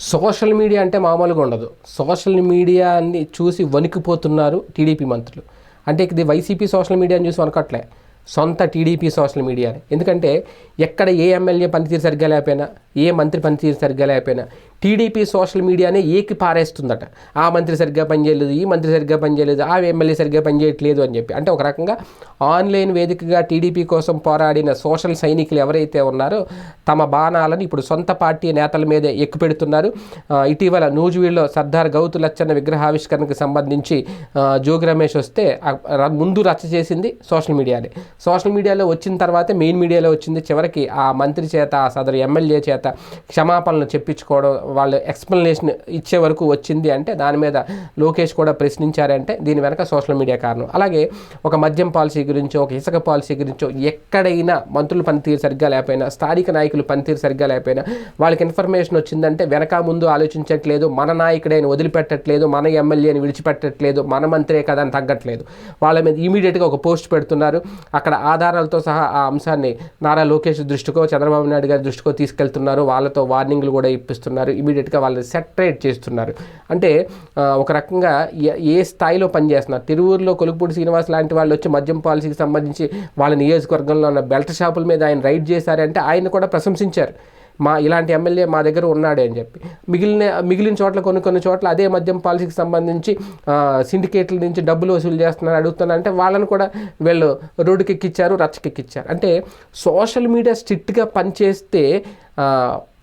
Social media అంటే మామూలుగా ఉండదు. సోషల్ మీడియాని చూసి వణికిపోతున్నారు టీడీపీ మంత్రులు. అంటే ఇది వైసీపీ సోషల్ మీడియాని చూసి వనకట్లే సొంత టీడీపీ సోషల్ మీడియాని. ఎందుకంటే ఎక్కడ ఏ ఎమ్మెల్యే పనితీరు సరిగ్గా లేకపోయినా ఏ మంత్రి పనితీరు సరిగ్గా లేకపోయినా. టీడీపీ సోషల్ మీడియానే ఏకి పారేస్తుందట. ఆ మంత్రి సరిగ్గా పనిచేయలేదు ఈ మంత్రి సరిగ్గా పనిచేయలేదు ఆ ఎమ్మెల్యే సరిగ్గా పనిచేయట్లేదు అని చెప్పి. అంటే ఒక రకంగా ఆన్లైన్ వేదికగా టీడీపీ కోసం పోరాడిన సోషల్ సైనికులు ఎవరైతే ఉన్నారో తమ బాణాలను ఇప్పుడు సొంత పార్టీ నేతల మీద ఎక్కుపెడుతున్నారు. ఇటీవల నూజువీడులో సర్దార్ గౌతు లచ్చన్న విగ్రహావిష్కరణకు సంబంధించి జోగి రమేష్ వస్తే ముందు రచ్చ చేసింది సోషల్ మీడియానే. సోషల్ మీడియాలో వచ్చిన తర్వాతే మెయిన్ మీడియాలో వచ్చింది. చివరికి ఆ మంత్రి చేత ఆ సదరు ఎమ్మెల్యే చేత క్షమాపణలు చెప్పించుకోవడం వాళ్ళు ఎక్స్ప్లెనేషన్ ఇచ్చే వరకు వచ్చింది అంటే దాని మీద లోకేష్ కూడా ప్రశ్నించారంటే దీని వెనక సోషల్ మీడియా కారణం. అలాగే ఒక మద్యం పాలసీ గురించో ఒక ఇసుక పాలసీ గురించో ఎక్కడైనా మంత్రులు పనితీరు సరిగ్గా లేకపోయినా స్థానిక నాయకులు పనితీరు సరిగ్గా లేకపోయినా వాళ్ళకి ఇన్ఫర్మేషన్ వచ్చిందంటే వెనక ముందు ఆలోచించట్లేదు మన నాయకుడైన వదిలిపెట్టట్లేదు మన ఎమ్మెల్యేని విడిచిపెట్టట్లేదు మన మంత్రే కదా అని తగ్గట్లేదు. వాళ్ళ మీద ఇమీడియట్గా ఒక పోస్ట్ పెడుతున్నారు. అక్కడ ఆధారాలతో సహా ఆ అంశాన్ని నారా లోకేష్ దృష్టికో చంద్రబాబు నాయుడు గారి దృష్టికో తీసుకెళ్తున్నారు. వాళ్ళతో వార్నింగ్లు కూడా ఇప్పిస్తున్నారు ఇమీడియట్గా వాళ్ళని సెటరేట్ చేస్తున్నారు. అంటే ఒక రకంగా ఏ- ఏ స్థాయిలో పనిచేస్తున్నారు? తిరువూరులో కొలుపుపూడి శ్రీనివాస్ లాంటి వాళ్ళు వచ్చి మద్యం పాలసీకి సంబంధించి వాళ్ళ నియోజకవర్గంలో ఉన్న బెల్ట్ షాపుల మీద ఆయన రైడ్ చేశారంటే ఆయన కూడా ప్రశంసించారు. మా ఇలాంటి ఎమ్మెల్యే మా దగ్గర ఉన్నాడే అని చెప్పి. మిగిలిన మిగిలిన చోట్ల కొన్ని కొన్ని చోట్ల అదే మద్యం పాలసీకి సంబంధించి సిండికేట్ల నుంచి డబ్బులు వసూలు చేస్తున్నారు అడుగుతున్నారంటే వాళ్ళని కూడా వీళ్ళు రోడ్డుకి ఎక్కిచ్చారు రచ్చకెక్కిచ్చారు. అంటే సోషల్ మీడియా స్ట్రిక్ట్గా పనిచేస్తే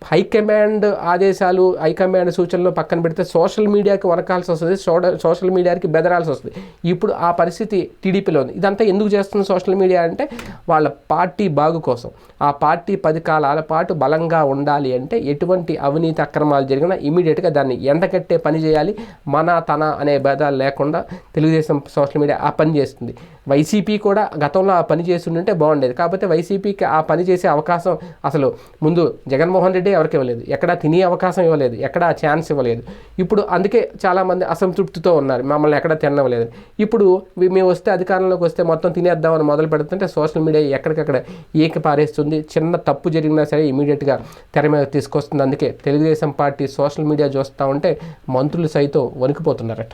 హైకమాండ్ ఆదేశాలు హైకమాండ్ సూచనలు పక్కన పెడితే సోషల్ మీడియాకి వనకాల్సి వస్తుంది సోడ సోషల్ మీడియాకి బెదరాల్సి వస్తుంది. ఇప్పుడు ఆ పరిస్థితి టీడీపీలో ఉంది. ఇదంతా ఎందుకు చేస్తుంది సోషల్ మీడియా అంటే వాళ్ళ పార్టీ బాగు కోసం. ఆ పార్టీ పది కాలాల పాటు బలంగా ఉండాలి అంటే ఎటువంటి అవినీతి అక్రమాలు జరిగినా ఇమీడియట్గా దాన్ని ఎండకట్టే పని చేయాలి. మన తన అనే భేదాలు లేకుండా తెలుగుదేశం సోషల్ మీడియా ఆ పని చేస్తుంది. వైసీపీ కూడా గతంలో ఆ పని చేస్తుంటే బాగుండేది. కాకపోతే వైసీపీకి ఆ పని చేసే అవకాశం అసలు ముందు జగన్మోహన్ రెడ్డి ఎవరికి ఇవ్వలేదు. ఎక్కడ తినే అవకాశం ఇవ్వలేదు. ఎక్కడ ఛాన్స్ ఇవ్వలేదు. ఇప్పుడు అందుకే చాలామంది అసంతృప్తితో ఉన్నారు. మమ్మల్ని ఎక్కడ తినవలేదు ఇప్పుడు మేము వస్తే అధికారంలోకి వస్తే మొత్తం తినేద్దామని మొదలు పెడుతుంటే సోషల్ మీడియా ఎక్కడికక్కడ ఏకి పారేస్తుంది. చిన్న తప్పు జరిగినా సరే ఇమీడియట్గా తెర మీద తీసుకొస్తుంది. అందుకే తెలుగుదేశం పార్టీ సోషల్ మీడియా చూస్తూ ఉంటే మంత్రులు సైతం వణికిపోతున్నారట.